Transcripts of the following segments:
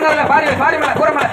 போடுங்க அதுல பாரி பாரி மேல மேல.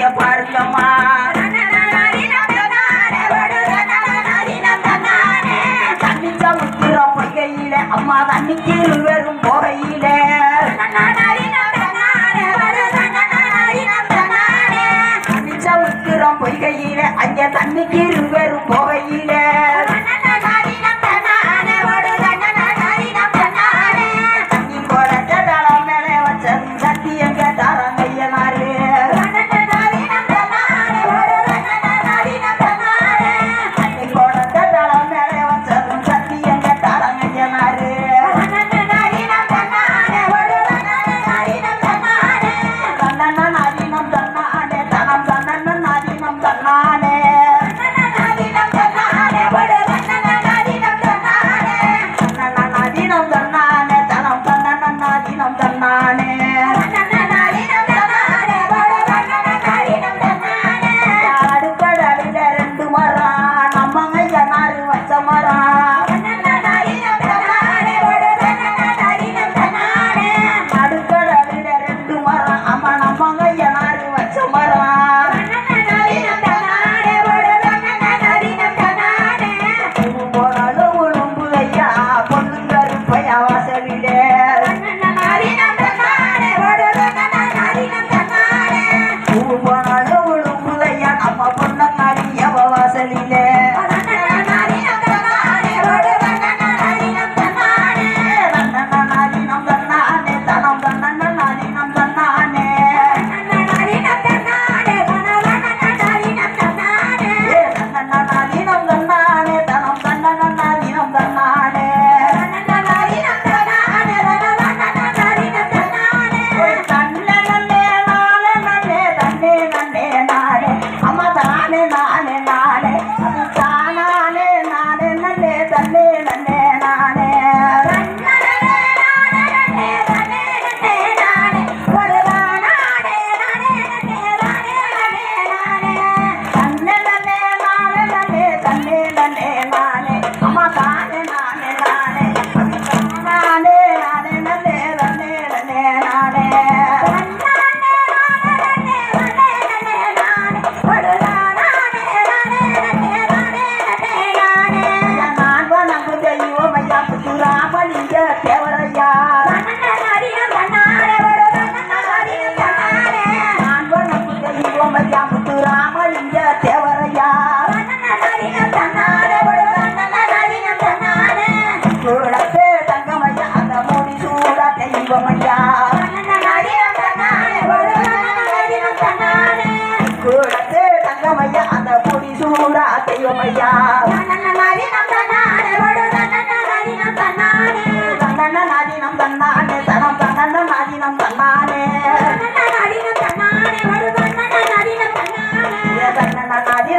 வேலைய பார்க்கமா அம்மா தண்ணிக்கு வெறும் போகையில பொய்கையில அங்க தண்ணிக்கு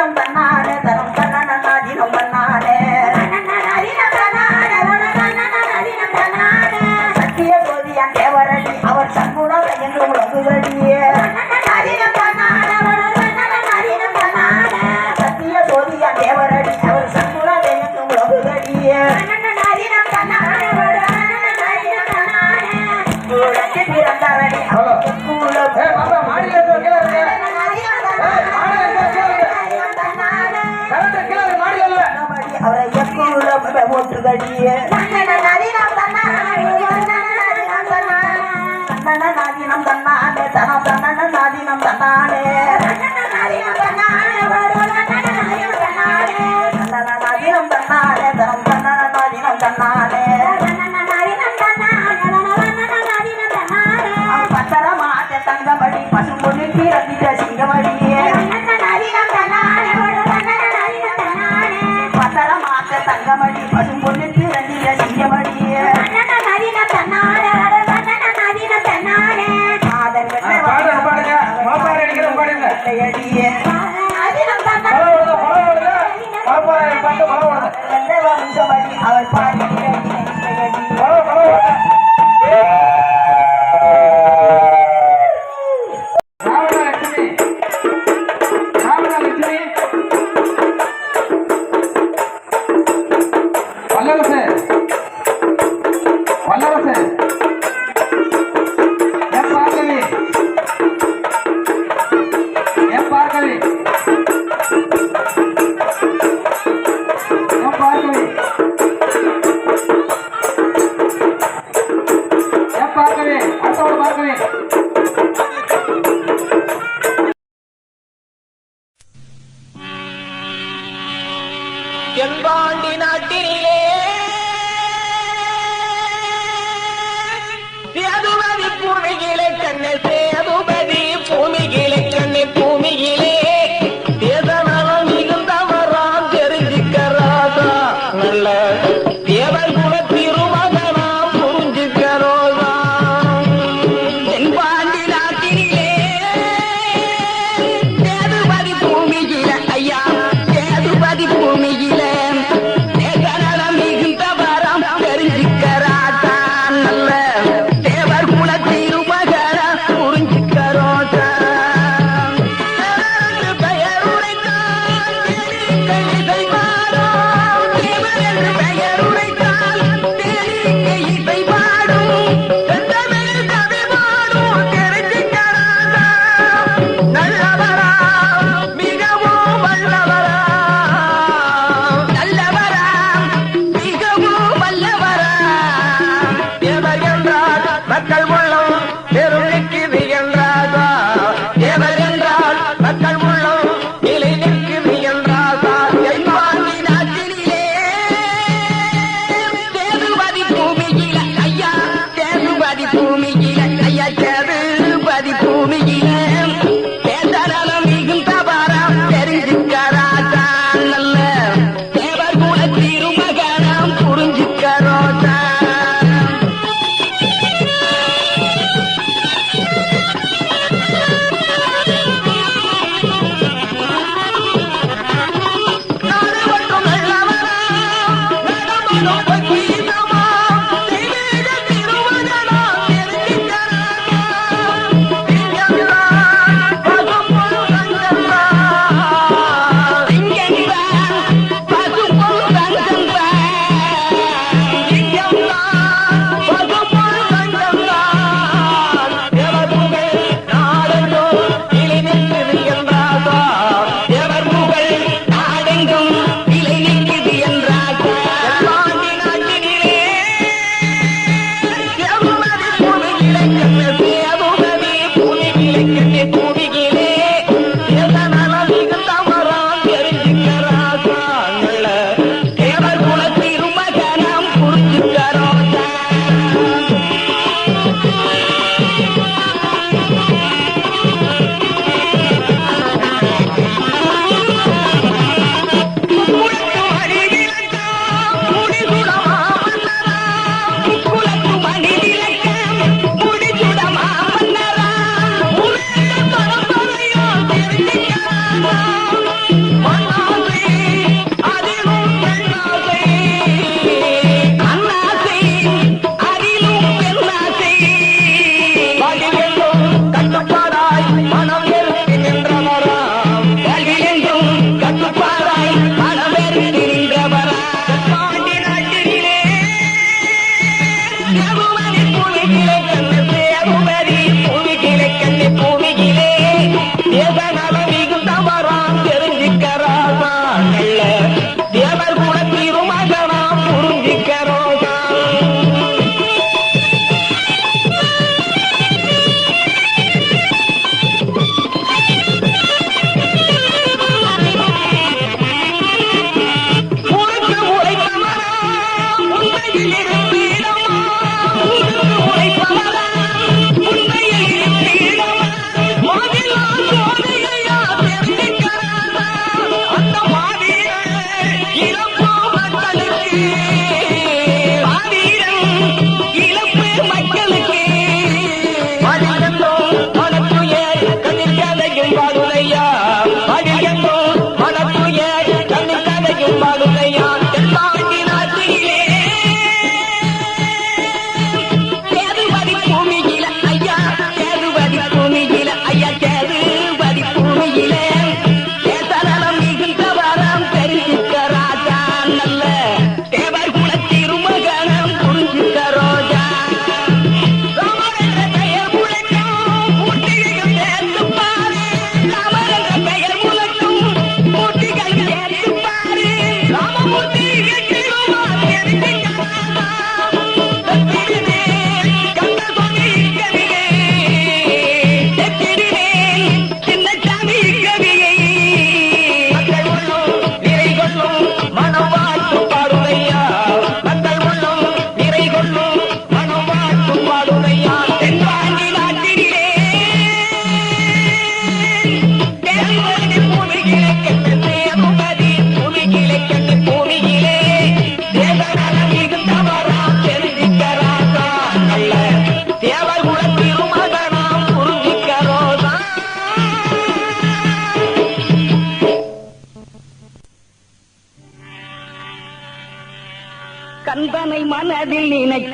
fueron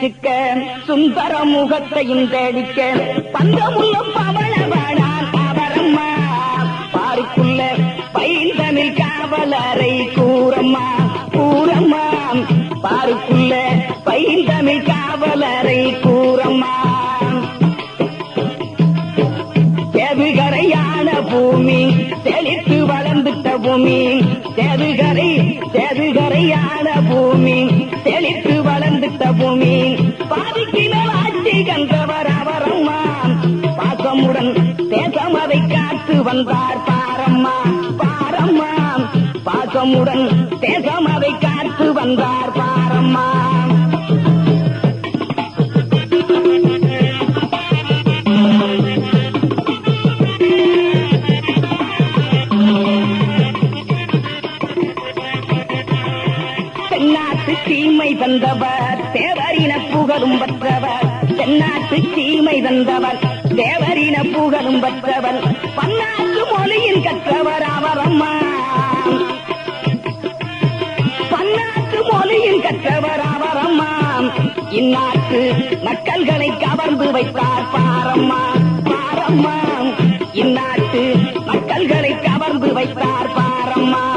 மனதில் சுந்தர முகத்தையும் தேடிக்க. பந்தமுள்ள பவளவாடான் அவரம்மா. பாருக்குள்ள பைந்தனில் காவலரை கூறம்மா கூறம்மா. பாருக்குள்ள பைந்தமிழ் காவலரை வந்தார் பாரம்மா பாரம்மா. பாசமுடன் தேசம் அதை காத்து வந்தார் பாரம்மா. தென்னாட்டு தந்தவர் தேவரின புகழும் பெற்றவர். தென்னாட்டு தீமை தந்தவர் தேவரின புகழும் பெற்றவர் பன்னாட்டு மொழியில் கற்றவர் அவரம்மா பன்னாட்டு மொழியில் கற்றவர் அவரம்மா இந்நாட்டு மக்கள்களை கவர்ந்து வைத்தார் பாரம்மா. பாரம்மா. இந்நாட்டு மக்கள்களை கவர்ந்து வைத்தார் பாரம்மா.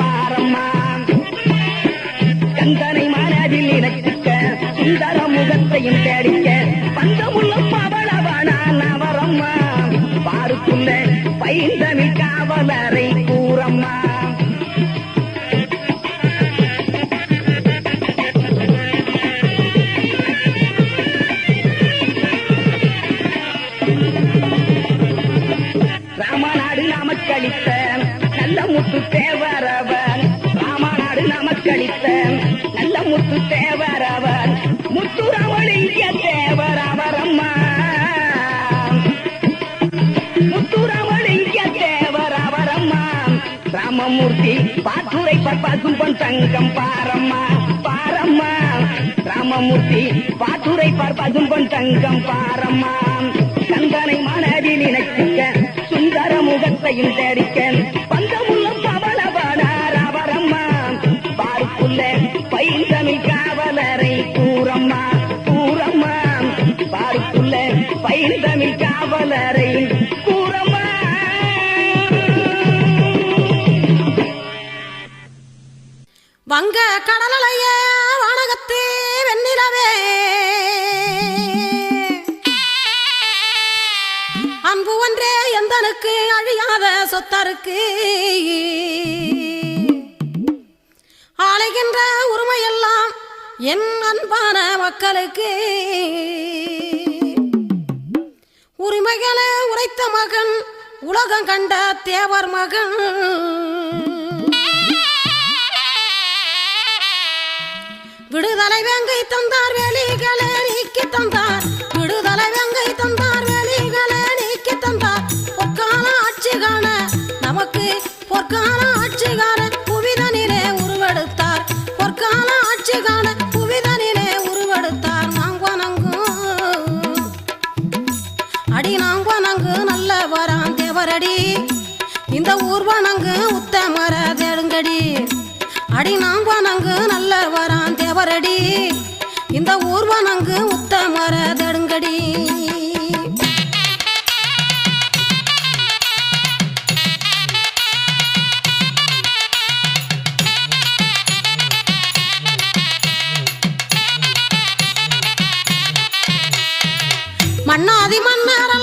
பாரம்மா. கந்தனை மனதில் நினைச்சுக்க சுந்தர முகத்தையும் தேடிக்க பந்தமுள்ள பவளவனான் அவரம்மா பாருக்குள்ள பைந்தமிழ் காவலரை பாத்துரை தங்கம் பாரம்மா பாரம்மா. ராமமூர்த்தி பாத்துரை பார் பொன் தங்கம் பாரம்மா. சந்தனை மனதில் நினைக்க சுந்தர முகத்தையும் தரிக்க பந்தமுள்ள பவளவனார் அவரம்மா. பாருக்குள்ள பைந்தமிழ் காவலரை கூறம்மா கூறம்மா. பாருக்குள்ள பைந்தமிழ் காவலரை கடலையே வானகத்து வெண்ணிலவே. அன்பு ஒன்றே எந்தனுக்கு அழியாத சொத்தருக்கு. ஆளைகின்ற உரிமையெல்லாம் என் அன்பான மக்களுக்கு. உரிமைகளை உரைத்த மகன் உலகம் கண்ட தேவர் மகன். விடுதலை வெங்கை தந்தார் வேலிகளை நீக்கி தந்தார். விடுதலை வெங்கை தந்தார் வேலிகளை நீக்கி தந்தார். பொற்கால ஆட்சி காண நமக்கு பொற்கால ஆட்சி காண புவிதனிலே உருவெடுத்தார். பொற்கால ஆட்சி காண புவிதனிலே உருவெடுத்தார். நாங்கோனங்கும் அடி நாங்கோனங்கு நல்ல வரான் தேவரடி. இந்த ஊர்வனங்கு உத்தமர தேடுங்கடி. அடி நாங்கோனங்கு நல்ல வரான் தேவரடி இந்த ஊர்வனங்கு உத்தமர தடுங்கடி மன்னாதி மன்னரெல்லாம்